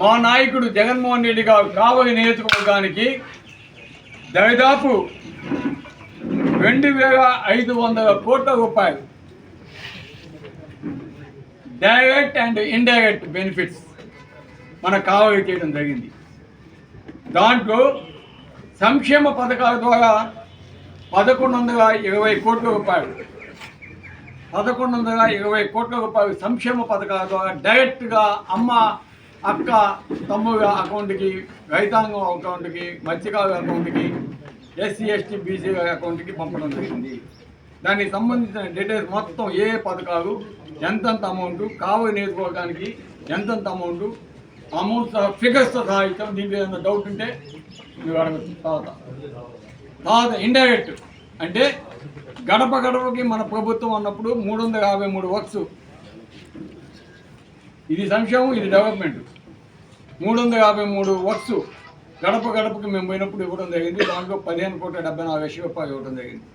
మా నాయకుడు జగన్మోహన్ రెడ్డి గారు కావలి నియోజకవర్గానికి దాదాపు రెండు వేల ఐదు వందల కోట్ల రూపాయలు డైరెక్ట్ అండ్ ఇండైరెక్ట్ బెనిఫిట్స్ మన కావలి చేయడం జరిగింది. దాంట్లో సంక్షేమ పథకాల ద్వారా పదకొండు వందల ఇరవై కోట్ల రూపాయలు పదకొండు వందల ఇరవై కోట్ల రూపాయలు సంక్షేమ పథకాల ద్వారా డైరెక్ట్గా అమ్మ అక్క తమ్ముడు అకౌంట్కి రైతాంగం అకౌంట్కి మత్స్యకారుల అకౌంట్కి ఎస్సీ ఎస్టీ బీసీ అకౌంట్కి పంపడం జరిగింది. దానికి సంబంధించిన డీటెయిల్స్ మొత్తం ఏ పథకాలు ఎంతెంత అమౌంట్ కావలి నియోజకవర్గానికి ఎంతెంత అమౌంట్ అమౌంట్ ఫిగర్స్తో సహా దీని దీంట్లో ఏదైనా డౌట్ ఉంటే మీరు అడగచ్చు తర్వాత తర్వాత ఇండైరెక్ట్ అంటే గడప గడపకి మన ప్రభుత్వం అన్నప్పుడు మూడు వందల యాభై మూడు వర్క్స్ ఇది సంక్షేమం ఇది డెవలప్మెంట్ మూడు వందల యాభై మూడు వర్క్స్ గడప గడపకి మేము పోయినప్పుడు ఇవ్వడం జరిగింది. దాంట్లో పదిహేను కోట్ల డెబ్బై నాలుగు లక్షల రూపాయలు ఇవ్వడం జరిగింది.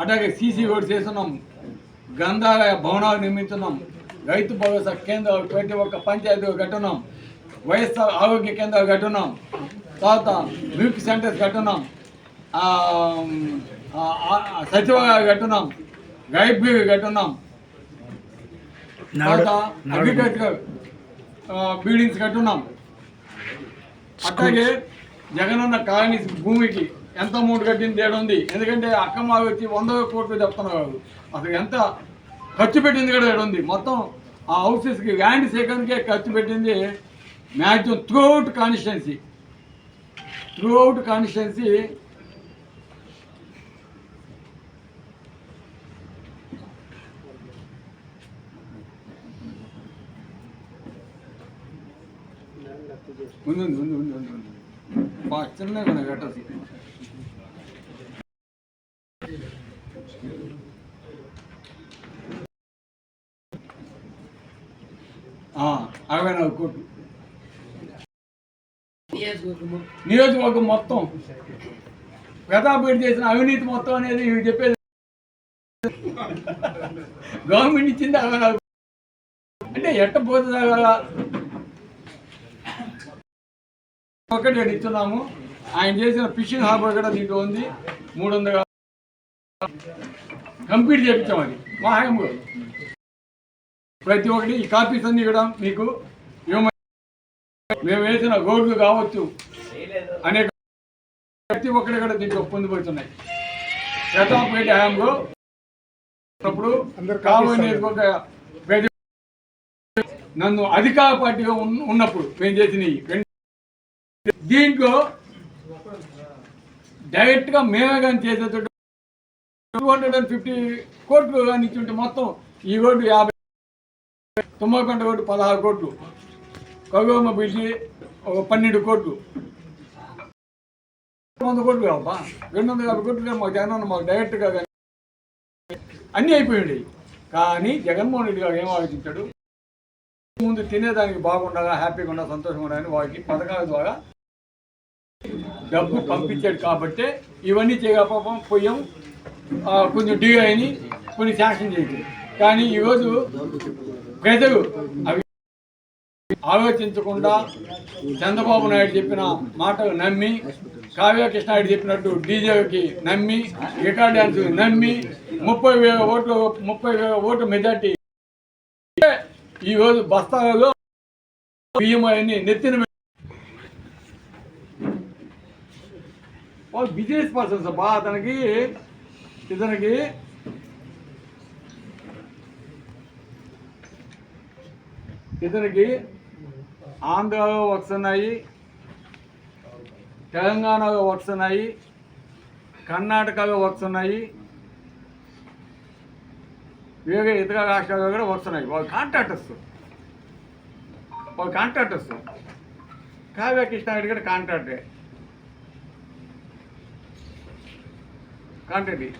అట్లాగే సీసీ రోడ్స్ చేస్తున్నాం గ్రంథాలయ భవనాలు నిర్మిస్తున్నాం. రైతు భరోసా కేంద్రాలు ప్రతి ఒక్క పంచాయతీ కట్టున్నాం. వైఎస్ఆర్ ఆరోగ్య కేంద్రాలు కట్టున్నాం. తర్వాత మిల్క్ సెంటర్స్ కట్టున్నాం. సచివాలయాలు కట్టున్నాం. గైబ్రీ కట్టున్నాం. తర్వాత అగ్రికల్చర్ బిల్డింగ్స్ కట్టున్నాం. అట్లాగే జగనన్న కాలనీ భూమికి ఎంత అమౌంట్ కట్టింది తేడా ఉంది. ఎందుకంటే అక్కమ్మ వచ్చి వంద కోట్లు చెప్తున్నారు. అసలు ఎంత ఖర్చు పెట్టింది కూడా తేడా ఉంది. మొత్తం ఆ హౌసెస్కి ల్యాండ్ సేకరణకే ఖర్చు పెట్టింది maximum throughout constituency. Throughout constituency ఉంది ఉంది ఉంది ఉంది ఉంది ఉంది బా చిన్నగా ఉన్నాయి నియోజకవర్గం మొత్తం. ప్రతాపరెడ్డి చేసిన అవినీతి మొత్తం అనేది ఇవి చెప్పేది. గవర్నమెంట్ ఇచ్చింది అరవై నాలుగు అంటే ఎట్ట పోతుందా కదా ఒకటి ఇస్తున్నాము. ఆయన చేసిన ఫిషింగ్ హార్బర్ కూడా దీంట్లో ఉంది. మూడు వందల కంప్లీట్ చేయించాం అది. మా హాయం ప్రతి ఒక్కటి ఈ కాపీస్ అన్ని కూడా మీకు ఇవ్వమని మేము వేసిన రోడ్లు కావచ్చు. అనేక ప్రతి ఒక్కటి కూడా దీంట్లో పొందుపడుతున్నాయి. ప్రతాప్ రెడ్డి హయాంలో అప్పుడు నియోజకవర్గ ప్రజలు నన్ను అధికార పార్టీగా ఉన్న- ఉన్నప్పుడు మేము చేసినవి రెండు దీంట్లో డైరెక్ట్గా మేమే కానీ చేసేటట్టు టూ హండ్రెడ్ అండ్ ఫిఫ్టీ కోట్లు కానీ ఇచ్చుంటే మొత్తం ఈ రోడ్డు యాభై తుమ్మకొండ రోడ్డు పదహారు కోట్లు. కగోమ బిల్సి ఒక పన్నెండు కోట్లు. వంద కోట్లు కావబ్బా రెండు వందల యాభై కోట్లు మాకు జగన్ మాకు డైరెక్ట్గా కానీ అన్నీ అయిపోయింది. కానీ జగన్మోహన్ రెడ్డి గారు ఏం ఆలోచించాడు? ముందు తినేదానికి బాగుండగా హ్యాపీగా ఉండాలి సంతోషంగా ఉండాలని వారికి పథకాల ద్వారా డబ్బు పంపించాడు కాబట్టి ఇవన్నీ చేయకపోవడం పోయాం కొంచెం డిగ్రీ అయినాయి కొన్ని శాంక్షన్ చేసి కానీ ఈరోజు ప్రజలు అవి ఆలోచించకుండా చంద్రబాబు నాయుడు చెప్పిన మాటలు నమ్మి కావ్య కృష్ణాయుడు చెప్పినట్టు డీజేకి నమ్మి గిటార్ డ్యాన్స్ నమ్మి ముప్పై వేల ఓట్లు ముప్పై వేల ఓటు మెజార్టీ ఈ రోజు బస్తాలలో బియ్యం అవన్నీ నెత్తిన బిజినెస్ పర్సన్స్ బా అతనికి ఇతనికి ఇతనికి ఆంధ్రాలో వర్క్స్ ఉన్నాయి తెలంగాణలో వర్క్స్ ఉన్నాయి కర్ణాటకలో వర్క్స్ ఉన్నాయి వేరే ఇతర రాష్ట్రాల్లో కూడా వర్క్స్ ఉన్నాయి. వాళ్ళు కాంట్రాక్టర్స్ వాళ్ళు కాంట్రాక్టర్స్ కావ్య కృష్ణారెడ్డి కూడా కాంట్రాక్టే కాంట్రాక్ట్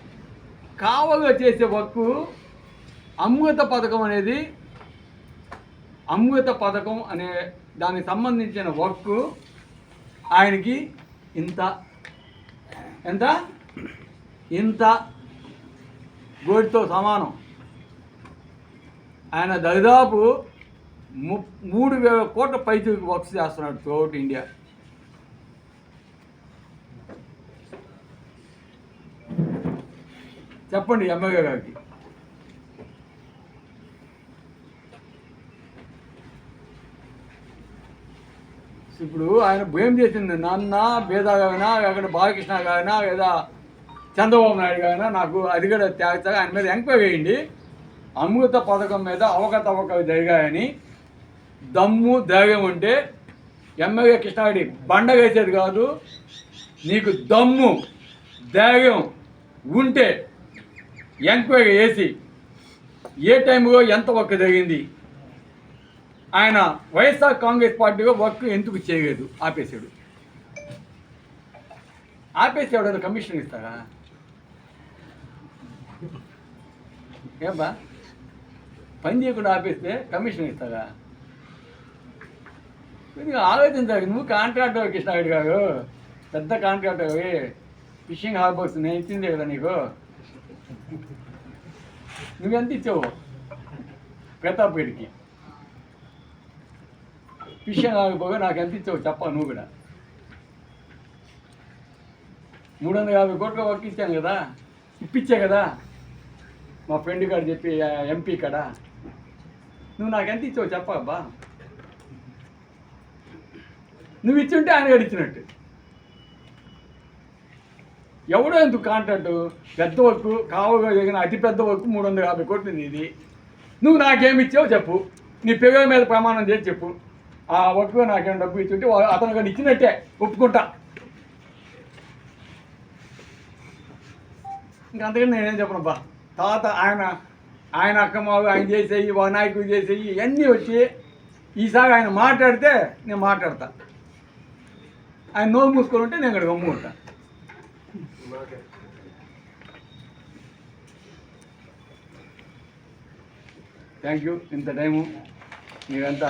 కావగా చేసే వర్క్ అమృత పథకం అనేది అమృత పథకం అనే దానికి సంబంధించిన వర్క్ ఆయనకి ఇంత ఎంత? ఇంత గోటితో సమానం. ఆయన దాదాపు ము మూడు వేల కోట్ల పైకి వర్క్స్ చేస్తున్నాడు త్రూఅవుట్ ఇండియా చెప్పండి ఎమ్మెల్యే గారికి. ఇప్పుడు ఆయన భయం చేసింది? నాన్న బేదా గానా అక్కడ బాలకృష్ణ గానా లేదా చంద్రబాబు నాయుడు గానా నాకు అది కూడా తేల్చగా ఆయన మీద ఎంక్వైరీ వేయండి అమృత పథకం మీద అవకతవకలు జరిగాయని. దమ్ము ధైర్యం ఉంటే ఎమ్మెల్యే కృష్ణారెడ్డి బండ వేసేది కాదు. నీకు దమ్ము ధైర్యం ఉంటే ఎంక్వైరీ చేసి ఏ టైంలో ఎంత ఒక్క జరిగింది? ఆయన వైఎస్ఆర్ కాంగ్రెస్ పార్టీలో వర్క్ ఎందుకు చేయలేదు? ఆపేశాడు. ఆపేసి అది కమిషన్ ఇస్తారా? ఏబ్బా? పని చేయకుండా ఆపేస్తే కమిషన్ ఇస్తారా? కొద్దిగా ఆలోచించాలి నువ్వు కాంట్రాక్టర్ కృష్ణారెడ్డి గారు. పెద్ద కాంట్రాక్టర్ ఫిషింగ్ హార్బర్స్ నేను ఇచ్చిందే కదా నీకు? నువ్వెంత ఇచ్చావు? ప్రతాపేడికి విషయం ఆగిపోగా నాకు ఎంత ఇచ్చావు చెప్పా నువ్వు కూడా. మూడు వందల యాభై కోట్లు వర్క్ ఇచ్చాను కదా ఇప్పించా కదా. మా ఫ్రెండ్ కాడ చెప్పి ఎంపీ కాడ. నువ్వు నాకు ఎంత ఇచ్చావు చెప్పబ్బా నువ్వు ఇచ్చుంటే ఆయన గారు ఇచ్చినట్టు. ఎవడో ఎందుకు కాంట్రాక్ట్ పెద్ద వర్క్ కావుగా జరిగిన అతి పెద్ద వర్క్ మూడు వందల యాభై కోట్లు నీది. నువ్వు నాకేమి ఇచ్చావు చెప్పు. నీ పిల్లల మీద ప్రమాణం చేసి చెప్పు. ఆ ఒప్పుకో నాకేం డబ్బు ఇచ్చుంటే అతను కానీ ఇచ్చినట్టే ఒప్పుకుంటా. ఇంకా అంతకని నేనేం చెప్పను బా. తర్వాత ఆయన ఆయన అక్కమావు ఆయన చేసేయి వా నాయకుడు చేసేయి ఇవన్నీ వచ్చి ఈసారి ఆయన మాట్లాడితే నేను మాట్లాడతా. ఆయన నోరు మూసుకొని ఉంటే నేను ఇక్కడ గమ్ముకుంటా థ్యాంక్ యూ ఇంత టైము. మీరంతా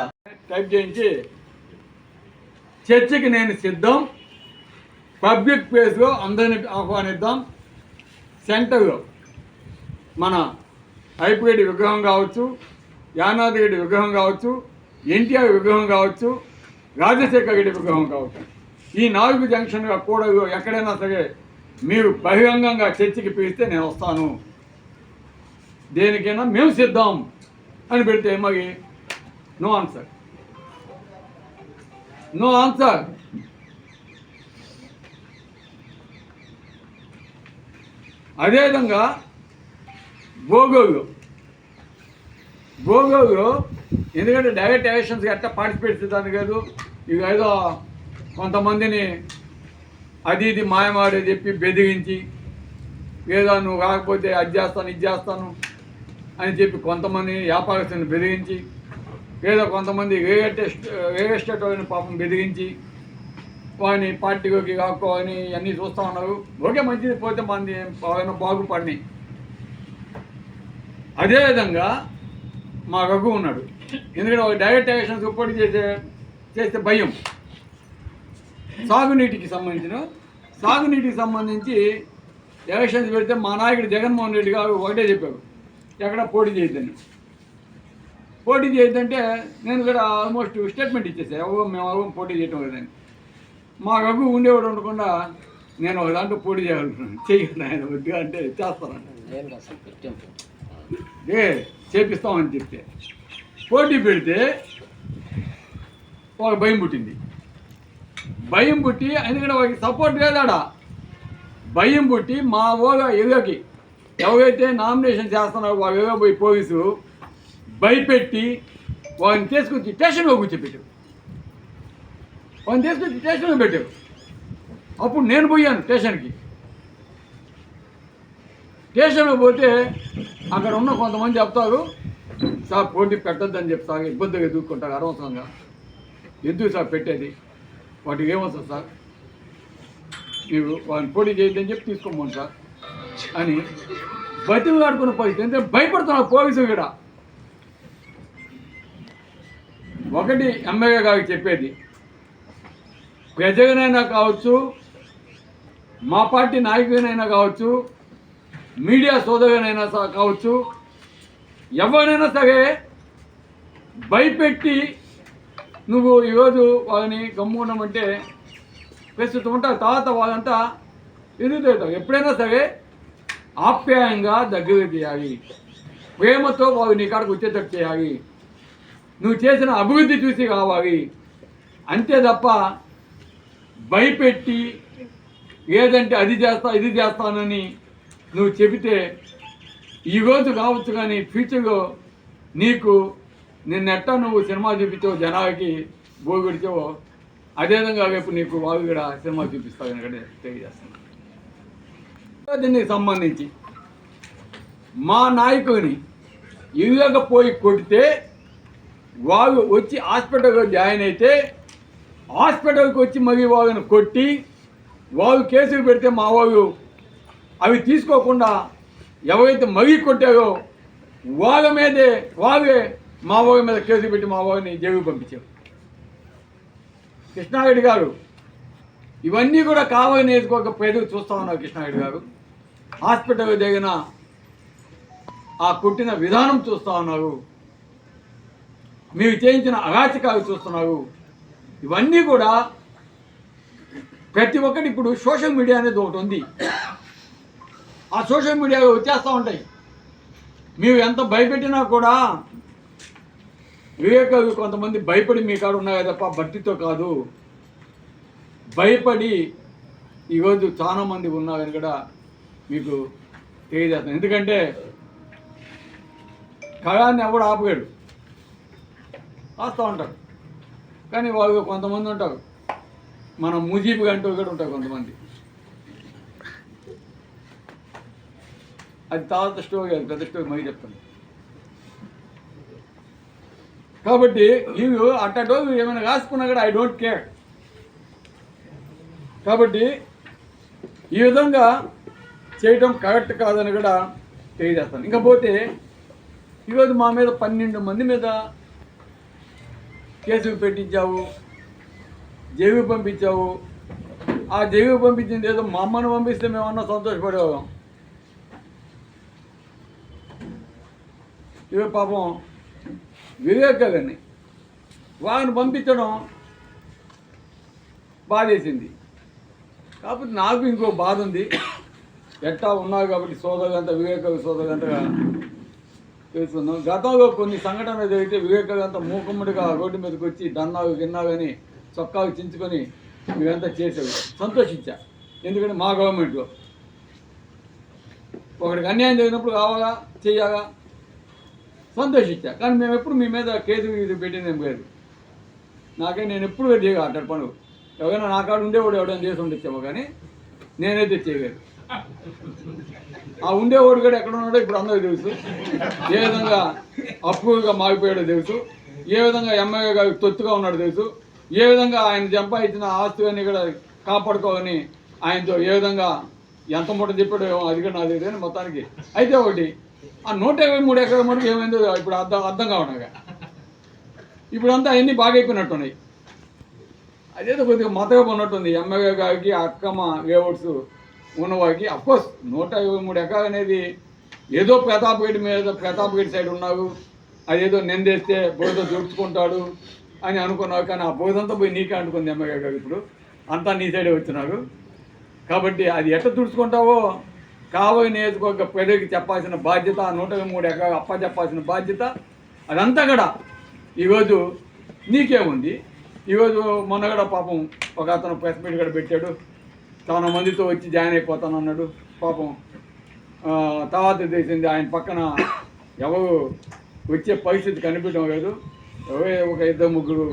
టైప్ చేయించి. చర్చకి నేను సిద్ధం. పబ్లిక్ ప్లేస్లో అందరిని ఆహ్వానిద్దాం. సెంటర్లో మన ఐపిరెడ్డి విగ్రహం కావచ్చు యానాది రెడ్డి విగ్రహం కావచ్చు ఎన్టీఆర్ విగ్రహం కావచ్చు రాజశేఖర రెడ్డి విగ్రహం కావచ్చు. ఈ నాలుగు జంక్షన్గా కూడా ఎక్కడైనా సరే మీరు బహిరంగంగా చర్చికి పిలిస్తే నేను వస్తాను. దేనికైనా మేము సిద్ధం అని పెడితే మరి నో ఆన్సర్. నో ఆన్సర్ అదేవిధంగా గోగోలు గోగోలు ఎందుకంటే డైరెక్ట్ ఎలక్షన్స్ ఎట్లా పార్టిసిపేట్ చేద్దాను కాదు. ఇక ఏదో కొంతమందిని అది ఇది మాయమాడే చెప్పి బెదిరించి ఏదో నువ్వు కాకపోతే అది చేస్తాను ఇది చేస్తాను అని చెప్పి కొంతమంది వ్యాపారస్తులను బెదిరించి ఏదో కొంతమంది రియల్ ఎస్టేట్ రియల్ ఎస్టేట్ వాళ్ళని పాపం బెదిరించి వాడిని పార్టీలోకి కాకోని అన్నీ చూస్తూ ఉన్నారు. ఓకే మంచిది పోతే మంది ఏమైనా బాగుపడినాయి అదేవిధంగా మా రఘు ఉన్నాడు. ఎందుకంటే ఒక డైరెక్ట్ ఎలక్షన్స్ పోటీ చేసే చేస్తే భయం. సాగునీటికి సంబంధించిన సాగునీటికి సంబంధించి ఎలక్షన్స్ పెడితే మా నాయకుడు జగన్మోహన్ రెడ్డి గారు ఒకటే చెప్పారు. ఎక్కడ పోటీ చేయద్దని. పోటీ చేయొద్దంటే నేను కూడా ఆల్మోస్ట్ స్టేట్మెంట్ ఇచ్చేసాను ఎవరో మేము ఎవరో పోటీ చేయటం లేదని మా రఘు ఉండేవాడు ఉండకుండా నేను ఒక దాంట్లో పోటీ చేయాలనుకున్నాను చెయ్యండి ఆయన వద్దుగా అంటే చేస్తానంట. పెట్టింపు ఏ చేపిస్తామని చెప్తే. పోటీ పెడితే ఒక భయం పుట్టింది. భయం పుట్టి ఎందుకంటే వాళ్ళకి సపోర్ట్ లేదాడా భయం పుట్టి మా ఓగా ఎగకి ఎవరైతే నామినేషన్ చేస్తున్నారో వాళ్ళు ఎగ పోయి పోలీసు భయపెట్టి వాడిని తీసుకొచ్చి స్టేషన్లో కూర్చోపెట్టారు వాడిని తీసుకొచ్చి స్టేషన్లో పెట్టారు అప్పుడు నేను పోయాను స్టేషన్కి. స్టేషన్లో పోతే అక్కడ ఉన్న కొంతమంది చెప్తారు సార్ పోటీ పెట్టద్దని చెప్తారు ఇబ్బందిగా ఎదుర్కొంటారు అనవసరంగా. ఎందుకు సార్ పెట్టేది? వాటికి ఏమొస్తుంది సార్? మీరు వాళ్ళని పోటీ చేయొద్దని చెప్పి తీసుకోమని సార్. అని బతిలు కాడుకున్న పరిస్థితి. అంటే భయపడుతున్నారు పోలీసులు కూడా. ఒకటి ఎమ్మెల్యే గారికి చెప్పేది. ప్రజలనైనా కావచ్చు మా పార్టీ నాయకుడినైనా కావచ్చు మీడియా సోదరునైనా కావచ్చు ఎవరైనా సరే భయపెట్టి నువ్వు ఈరోజు వాళ్ళని గమ్ముకున్నామంటే ప్రస్తుతం ఉంటారు తర్వాత వాళ్ళంతా ఎదుగుతారు ఎప్పుడైనా సరే ఆప్యాయంగా దగ్గర చేయాలి. ప్రేమతో వాళ్ళు నీ కాడకు వచ్చేటట్టు చేయాలి. నువ్వు చేసిన అభివృద్ధి చూసి కావాలి. అంతే తప్ప భయపెట్టి ఏదంటే అది చేస్తా ఇది చేస్తానని నువ్వు చెబితే ఈరోజు కావచ్చు కానీ ఫ్యూచర్లో నీకు నిన్నెట్టా నువ్వు సినిమా చూపించావు జనాలకి బోగుడిచావో అదేవిధంగా రేపు నీకు వాళ్ళు కూడా సినిమా చూపిస్తావు కనుక తెలియజేస్తాను దీనికి సంబంధించి మా నాయకుని ఇవ్వకపోయి కొడితే వాళ్ళు వచ్చి హాస్పిటల్కి జాయిన్ అయితే హాస్పిటల్కి వచ్చి మళ్ళీ వాళ్ళని కొట్టి వాళ్ళు కేసులు పెడితే మా వాళ్ళు అవి తీసుకోకుండా ఎవరైతే మగి కొట్టారో వాళ్ళ మీదే వాళ్ళే మా వాళ్ళ మీద కేసు పెట్టి మా వాళ్ళని జైలు పంపించారు. కృష్ణారెడ్డి గారు ఇవన్నీ కూడా కావాలని నేర్చుకోక ప్రజలు చూస్తూ ఉన్నారు కృష్ణారెడ్డి గారు. హాస్పిటల్ దిగిన ఆ కొట్టిన విధానం చూస్తూ ఉన్నారు. మీరు చేయించిన అరాచకాలు చూస్తున్నారు ఇవన్నీ కూడా ప్రతి ఒక్కటి ఇప్పుడు సోషల్ మీడియా అనేది ఒకటి ఉంది. ఆ సోషల్ మీడియాలో వచ్చేస్తూ ఉంటాయి. మీరు ఎంత భయపెట్టినా కూడా వివేకాలు కొంతమంది భయపడి మీ కాడ ఉన్నాయి తప్ప భక్తితో కాదు. భయపడి ఈరోజు చాలామంది ఉన్నారని కూడా మీకు తెలియజేస్తాను. ఎందుకంటే కళాన్ని ఎవడు ఆపగాడు రాస్తూ ఉంటారు. కానీ వాళ్ళు కొంతమంది ఉంటారు. మన ముజీబు అంటూ కూడా ఉంటారు కొంతమంది. అది తర్వాత స్టోరీ అది పెద్ద స్టోరీ మరీ చెప్తాను. కాబట్టి ఇవి అట్టటో ఏమైనా రాసుకున్నా కూడా ఐ డోంట్ కేర్ కాబట్టి ఈ విధంగా చేయటం కరెక్ట్ కాదని కూడా తెలియజేస్తాను. ఇంకా పోతే ఈరోజు మా మీద పన్నెండు మంది మీద కేసులు పెట్టించావు జేబీ పంపించావు. ఆ జేబీ పంపించింది ఏదో మా అమ్మను పంపిస్తే మేమన్నా సంతోషపడేవాళ్ళం. ఇవే పాపం వివేక్ గారిని పంపించడం బాధేసింది. కాకపోతే నాకు ఇంకో బాధ ఉంది. ఎట్టా ఉన్నావు కాబట్టి సోదరుగంట వివేక సోదరుగంటగా చేస్తున్నాం. గతంలో కొన్ని సంఘటనలు జరిగితే వివేకానంత మూకుమ్మడిగా రోడ్డు మీదకి వచ్చి దన్నావు గిన్నావు అని చొక్కాలు చించుకొని మేమంతా చేసేవి సంతోషించా. ఎందుకంటే మా గవర్నమెంట్లో ఒకడికి అన్యాయం జరిగినప్పుడు కావాలా చేయాలా సంతోషించా. కానీ మేము ఎప్పుడు మీ మీద కేసు ఇది పెట్టిందేం లేదు. నాకే నేను ఎప్పుడు చేయగా అట్ట పనులు. ఎవరైనా నా కాడ ఉండేవాడు ఎవడైనా చేసి ఉండొచ్చేమో కానీ నేనైతే చేయలేదు. ఆ ఉండేవాడు కూడా ఎక్కడ ఉన్నాడో ఇప్పుడు అందరికీ తెలుసు. ఏ విధంగా అప్పుగా మాగిపోయాడో తెలుసు. ఏ విధంగా ఎమ్మెల్యేగా తొత్తుగా ఉన్నాడో తెలుసు. ఏ విధంగా ఆయన సంపాదించిన ఆస్తులన్నీ కూడా కాపాడుకోవాలని ఆయనతో ఏ విధంగా ఎంత మూట చెప్పాడో అది కూడా నాకు కానీ మొత్తానికి. అయితే ఒకటి ఆ నూట ఇరవై మూడు ఎకరాల మటుకు ఏమైందో ఇప్పుడు అర్థం అర్థం కావడగా ఇప్పుడు అంతా అన్నీ బాగైపోయినట్టున్నాయి అయిపోయినట్టున్నాయి. అదేదో కొద్దిగా మతగా ఉన్నట్టుంది. ఎమ్మెల్యే గారికి అక్కమ్మ లేఅవుట్స్ ఉన్నవాడికి అఫ్కోర్స్ నూట ఇరవై మూడు ఎకరాలు అనేది ఏదో ప్రతాప్ మీద ప్రతాప్ సైడ్ ఉన్నారు అదేదో నిందేస్తే బోధ దొరుకుతుంటాడు అని అనుకున్నావు కానీ ఆ బోధంతా పోయి నీకే అనుకుంది ఎమ్మెల్యే గారు ఇప్పుడు. అంతా నీ సైడే వచ్చినారు కాబట్టి అది ఎట్లా తుడుచుకుంటావో కాబోయే నియోజకవర్గ ప్రజలకు చెప్పాల్సిన బాధ్యత నూట ఇరవై మూడు ఎకరాలు అప్ప చెప్పాల్సిన బాధ్యత అదంతా కూడా ఈరోజు ఉంది. ఈరోజు మొన్న కూడా పాపం ఒక అతను ప్రెస్ మీట్ కూడా పెట్టాడు. చాలా మందితో వచ్చి జాయిన్ అయిపోతాను అన్నాడు. పాపం తర్వాత తెలిసింది ఆయన పక్కన ఎవరు వచ్చే పరిస్థితి కనిపించడం లేదు. ఎవరే ఒక ఇద్దరు ముగ్గురు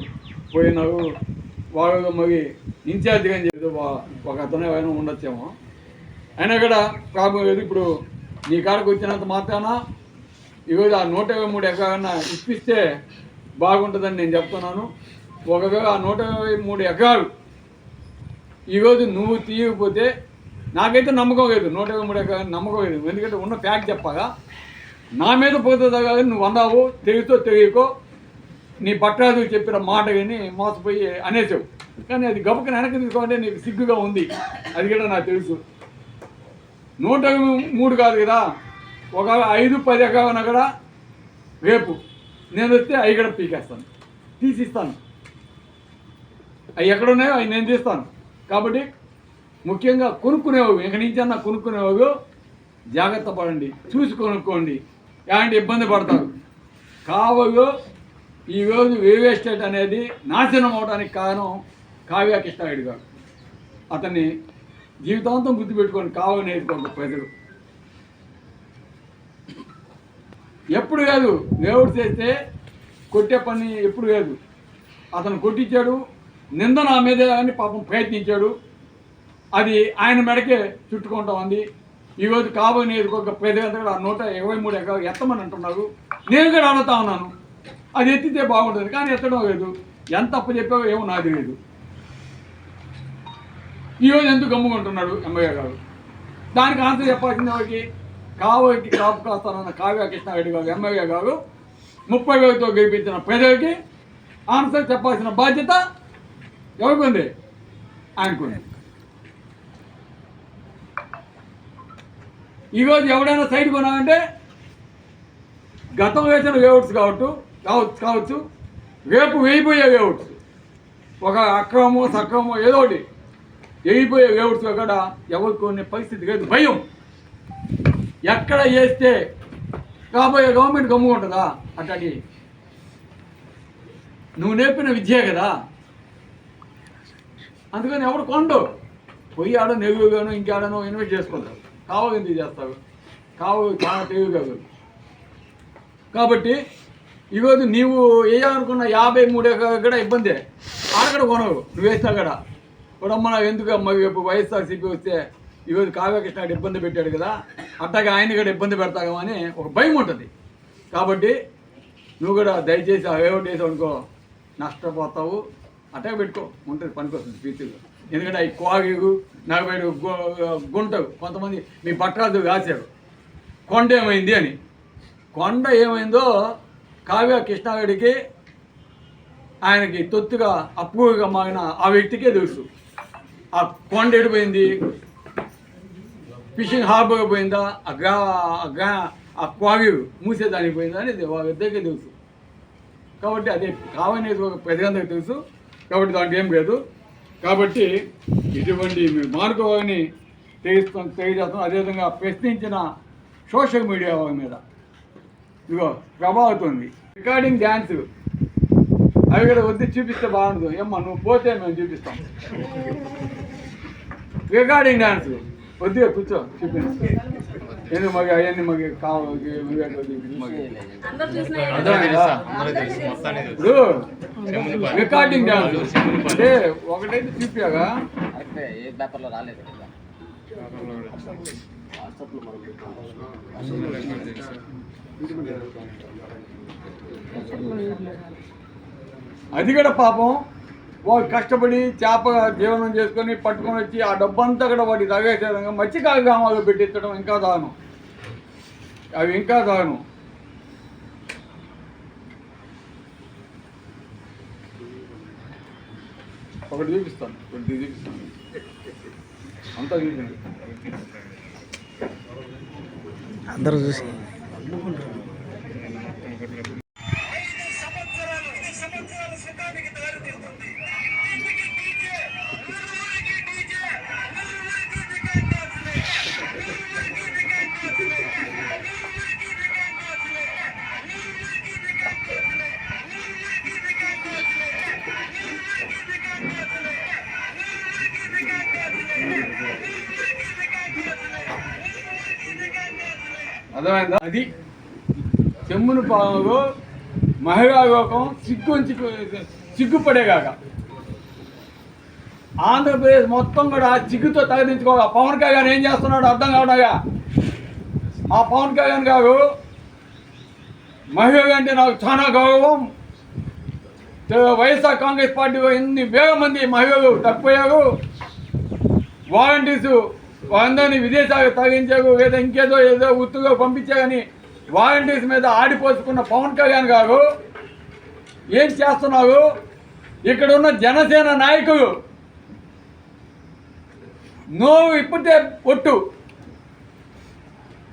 పోయినారు. వాళ్ళు మరి ఇన్ఛార్జిగా చేయదు ఒక అతను ఎవరైనా ఉండొచ్చేమో. అయినా కూడా ప్రాబ్లం లేదు. ఇప్పుడు నీ కాడకు వచ్చినంత మాత్రాన ఈరోజు ఆ నూట ఇరవై మూడు ఎకరాలన్నా ఇప్పిస్తే బాగుంటుందని నేను చెప్తున్నాను. ఒకవేళ ఆ నూట ఇరవై మూడు ఎకరాలు ఈరోజు నువ్వు తీయకపోతే నాకైతే నమ్మకం లేదు. నూట ఇరవై మూడు నమ్మకం లేదు. ఎందుకంటే ఉన్న ఫ్యాక్ట్ చెప్పగా నా మీద పోతుందా కానీ నువ్వు అన్నావు తెలుగుతో తెలియకో నీ బట్టరాజు చెప్పిన మాట విని మోసపోయి అనేసావు. కానీ అది గబుకని వెనక్కి తీసుకోవాలంటే నీకు సిగ్గుగా ఉంది. అది కూడా నాకు తెలుసు. నూట మూడు కాదు కదా ఒక ఐదు పది ఎకరాన కూడా రేపు నేను వస్తే అవి కూడా పీకేస్తాను. తీసిస్తాను. అవి ఎక్కడున్నాయో అవి నేను తీస్తాను. కాబట్టి ముఖ్యంగా కొనుక్కునేవాడు ఎక్కడి నుంచి అన్న కొనుక్కునేవాడు జాగ్రత్త పడండి చూసి కొనుక్కోండి ఎలాంటి ఇబ్బంది పడతారు. కావలో ఈరోజు రియల్ ఎస్టేట్ అనేది నాశనం అవడానికి కారణం కావ్య కృష్ణాయుడు గారు. అతన్ని జీవితాంతం గుర్తుపెట్టుకొని కావనేది ఒక ప్రజలు. ఎప్పుడు కాదు దేవుడు చేస్తే కొట్టే పని ఎప్పుడు కాదు. అతను కొట్టించాడు నింద నా మీదే అని పాపం ప్రయత్నించాడు. అది ఆయన మెడకే చుట్టుకుంటా ఉంది ఈరోజు కాబోయే ఒక ప్రజలంతా కూడా ఆ నూట ఇరవై మూడు ఎకరాలు ఎత్తమని అంటున్నారు. నేను కూడా అడుగుతా ఉన్నాను. అది ఎత్తితే బాగుంటుంది కానీ ఎత్తడం లేదు. ఎంత అప్పు చెప్పావో ఏమో నాది తెలియదు ఈరోజు ఎందుకు గమ్ముకుంటున్నాడు ఎంఐఏ గారు? దానికి ఆన్సర్ చెప్పాల్సింది ఎవరికి? కావోకి కాపు కాస్తానన్న కావ్య కృష్ణారెడ్డి గారు ఎంఐఏ గారు. ముప్పై వేలతో గెలిపించిన ప్రజలకి ఆన్సర్ చెప్పాల్సిన బాధ్యత ఎవరికి ఉంది ఆయనకుంది. ఈరోజు ఎవడైనా సైట్ కొనాలంటే గతం వేసిన వేవుట్స్ కావచ్చు కావచ్చు కావచ్చు రేపు వేయిపోయే వేవుట్స్ ఒక అక్రమమో సక్రమో ఏదో ఒకటి. వేయిపోయే వేవుట్స్ కూడా ఎవరు కొనే పరిస్థితి లేదు. భయం. ఎక్కడ వేస్తే కాబోయే గవర్నమెంట్ గమ్ముకుంటుందా? అట్టడి నువ్వు నేర్పిన విద్యే కదా. అందుకని ఎవడు కొండు పోయి ఆడ నెవ్వుగాను ఇంకాడనో ఇన్వెస్ట్ చేసుకుంటారు కావు ఎందుకు చేస్తావు కావు చాలా తెలివి కాదు కాబట్టి ఈరోజు నీవు వేయాలనుకున్న యాభై మూడు ఎక్కడ ఇబ్బంది. ఇబ్బందే ఆడకడ కొనవు. నువ్వు వేసినా కూడా. ఇప్పుడమ్మ నాకు ఎందుకు అమ్మ? రేపు వైఎస్ఆర్సీపీ వస్తే ఈరోజు కావ్యకృష్ణ ఇబ్బంది పెట్టాడు కదా. అట్టగా ఆయన కూడా ఇబ్బంది పెడతాగా అని ఒక భయం ఉంటుంది. కాబట్టి నువ్వు కూడా దయచేసి ఆ ఏవో అనుకో నష్టపోతావు. అట్టే పెట్టుకో. ఉంటుంది పనికొస్తుంది ఫ్యూచర్లో ఎందుకంటే అవి కోగిగు నలభై గుంటలు. కొంతమంది మీ పట్టాలతో రాశారు కొండ ఏమైంది అని. కొండ ఏమైందో కావ్య కృష్ణాగడికి ఆయనకి తొత్తుగా అప్పుగా మాగిన ఆ వ్యక్తికే తెలుసు. ఆ కొండ ఎడిపోయింది ఫిషింగ్ హార్బర్ పోయిందా? ఆ గ్రా ఆ ఆ మూసేదానికి పోయిందా అనేది వాళ్ళిద్దరికీ తెలుసు. కాబట్టి అదే కావనేది ఒక ప్రజలందరికీ తెలుసు. కాబట్టి దాంట్లో ఏం లేదు. కాబట్టి ఇటువంటి మీరు మార్గవాన్ని తెలియస్తాం తెలియజేస్తాం అదేవిధంగా ప్రశ్నించిన సోషల్ మీడియా వాళ్ళ మీద. ఇదిగో ప్రభావితుంది రికార్డింగ్ డ్యాన్స్ అవి కూడా వద్దు చూపిస్తే బాగుండదు ఏమ్మా నువ్వు పోతే మేము చూపిస్తాం. రికార్డింగ్ డ్యాన్స్ వద్దుగా కూర్చో చూపించు ఎందుకు మగ అవన్నీ మగ కావాలి? ఇప్పుడు రికార్డింగ్ అంటే ఒకటైతే చూపించగా కరెక్టే ఏ పేపర్లో రాలేదు అది కూడా పాపం. వాళ్ళు కష్టపడి చేప జీవనం చేసుకొని పట్టుకొని వచ్చి ఆ డబ్బంతా కూడా వాటి తగేసే విధంగా మత్స్యకాయ గ్రామాలు పెట్టించడం ఇంకా దారుణం. అవి ఇంకా దారుణం. ఒకటి చూపిస్తాను ఒకటి చూపిస్తాను. అంతా చూపించండి అందరూ చూసి. అర్థమైందా? అది చెమ్మును పాము మహిళా లోకం సిగ్గుంచి సిగ్గుపడేగాక ఆంధ్రప్రదేశ్ మొత్తం కూడా సిగ్గుతో తలదించుకోగా పవన్ కళ్యాణ్ ఏం చేస్తున్నాడు అర్థం కావడాగా ఆ పవన్ కళ్యాణ్ గారు మహిళ అంటే నాకు చాలా గౌరవం. వైఎస్ఆర్ కాంగ్రెస్ పార్టీలో ఎన్ని వేల మంది మహిళలు తప్పిపోయారు. వాలంటీర్సు వాళ్ళందరినీ విదేశాలకు తరలించారు లేదా ఇంకేదో ఏదో ఉత్తుగా పంపించారని వాలంటీర్స్ మీద ఆడిపోసుకున్న పవన్ కళ్యాణ్ గారు ఏం చేస్తున్నావు ఇక్కడ ఉన్న జనసేన నాయకులు నువ్వు ఇప్పుడే ఒట్టు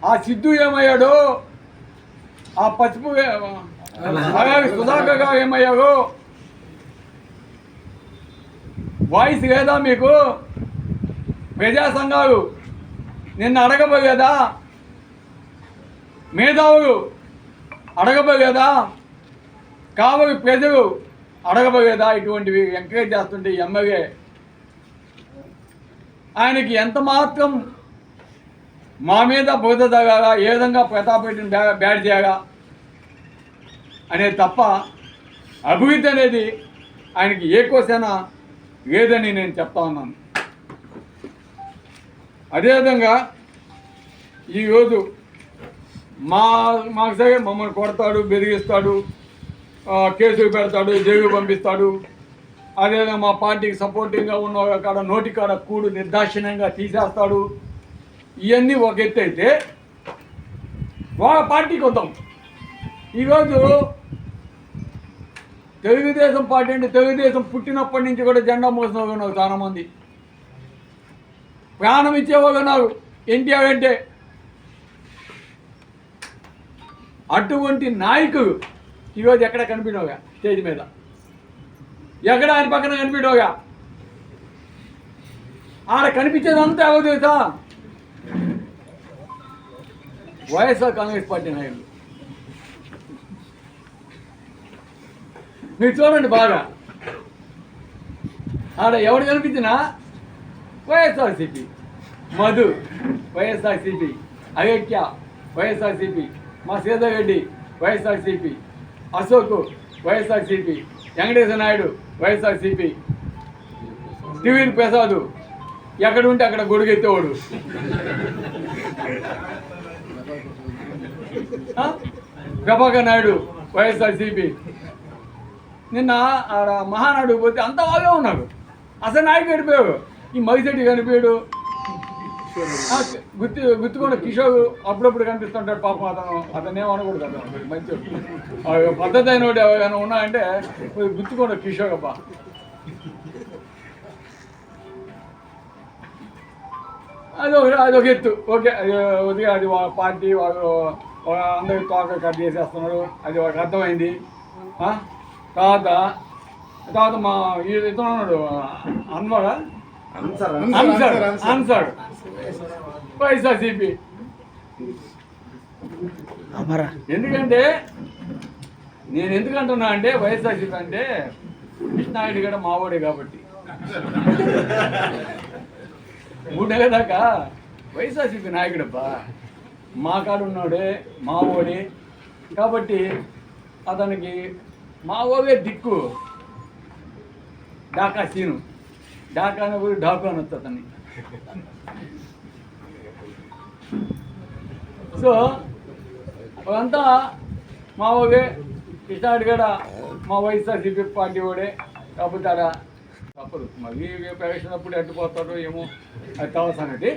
ఆ సిద్ధు ఏమయ్యాడు? ఆ పసుపు అలాగే సుధాకర్ గారు ఏమయ్యాడు వాయిస్ లేదా మీకు? ప్రజా సంఘాలు నిన్ను అడగబోయేదా? మేధావులు అడగబోయేదా? కావలి ప్రజలు అడగబోయేదా? ఇటువంటివి ఎంకరేజ్ చేస్తుంటే ఎమ్మెల్యే ఆయనకి ఎంత మాత్రం మా మీద బోధ తగాగా ఏ విధంగా ప్రతాప్ బ్యా- బ్యాడ్ చేయగా అనేది తప్ప అభివృద్ధి అనేది ఆయనకి ఏ కోసైనా లేదని నేను చెప్తా ఉన్నాను. అదేవిధంగా ఈరోజు మా మాకు సరే మమ్మల్ని కొడతాడు బెదిరిస్తాడు కేసులు పెడతాడు జైలు పంపిస్తాడు. అదేవిధంగా మా పార్టీకి సపోర్టింగ్గా ఉన్న కాడ నోటి కాడ కూడు నిర్దాక్షిణ్యంగా తీసేస్తాడు. ఇవన్నీ ఒక ఎత్తు అయితే వాళ్ళ పార్టీకి వద్దాం ఈరోజు తెలుగుదేశం పార్టీ అంటే తెలుగుదేశం పుట్టినప్పటి నుంచి కూడా జెండా మోసిన వాళ్ళు చాలా మంది ప్రాణం ఇచ్చేవాళ్ళు ఉన్నారు. ఎన్టీఆర్ అంటే అటువంటి నాయకుడు ఈరోజు ఎక్కడ కనిపించవుగా స్టేజ్ మీద. ఎక్కడ ఆయన పక్కన కనిపించవుగా ఆడ కనిపించేదంతా ఎవరు తెలుసా? వైఎస్ఆర్ కాంగ్రెస్ పార్టీ నాయకులు. మీరు చూడండి బాగా. ఆడ ఎవడు కనిపించినా YSRCP. Madhu YSRCP. Ayodhya YSRCP. మా Sita Reddy YSRCP. Ashok YSRCP. Venkateswara Naidu YSRCP. టివిన్ Prasad ఎక్కడ ఉంటే అక్కడ గొడుగెత్తేవాడు. ప్రభాకర్ నాయుడు వైఎస్ఆర్సిపి. నిన్న ఆడ మహానాడు పోతే అంత బాగా ఉన్నాడు. అసలు నాయకు గడిపోయాడు ఈ మైసెట్టి కనిపించాడు. గుర్తు గుర్తుకున్న కిషోర్ అప్పుడప్పుడు కనిపిస్తుంటాడు పాపం అతను అతను ఏమనకూడదు అతను మంచి పద్ధతి అయిన వాడు ఎవరైనా ఉన్నాయంటే గుర్తుకున్న కిషోర్ అబ్బా. అది ఒక అది ఒక ఎత్తు. ఓకే అది అది పార్టీ వాళ్ళు వాళ్ళ అందరికి తోక కట్ చేసేస్తున్నారు అది వాళ్ళకి అర్థమైంది. తర్వాత తర్వాత మా ఈ ఇతను ఉన్నాడు అన్వరా? అన్సార్ అన్సార్ వైఎస్ఆర్సీపీ అమరా. ఎందుకంటే నేను ఎందుకు అంటున్నా అంటే వైఎస్ఆర్సీపీ అంటే కృష్ణారెడ్డి కూడా మావాడే కాబట్టి. మూడు నెలల దాకా వైఎస్ఆర్సీపీ నాయకుడబ్బా. మా కాడ ఉన్నాడే మావోడే. కాబట్టి అతనికి మావోవే దిక్కు. డాకా సీను. డాకా పోయి డాకు అనొచ్చు సో అదంతా మా ఓగే కృష్ణారెడ్డి కూడా మా వైఎస్ఆర్సీపీ పార్టీ వాడే కాకపోతే ఆడ తప్పదు మళ్ళీ ప్రవేశించినప్పుడు అడ్డుపోతాడో ఏమో అది కావాల్సినది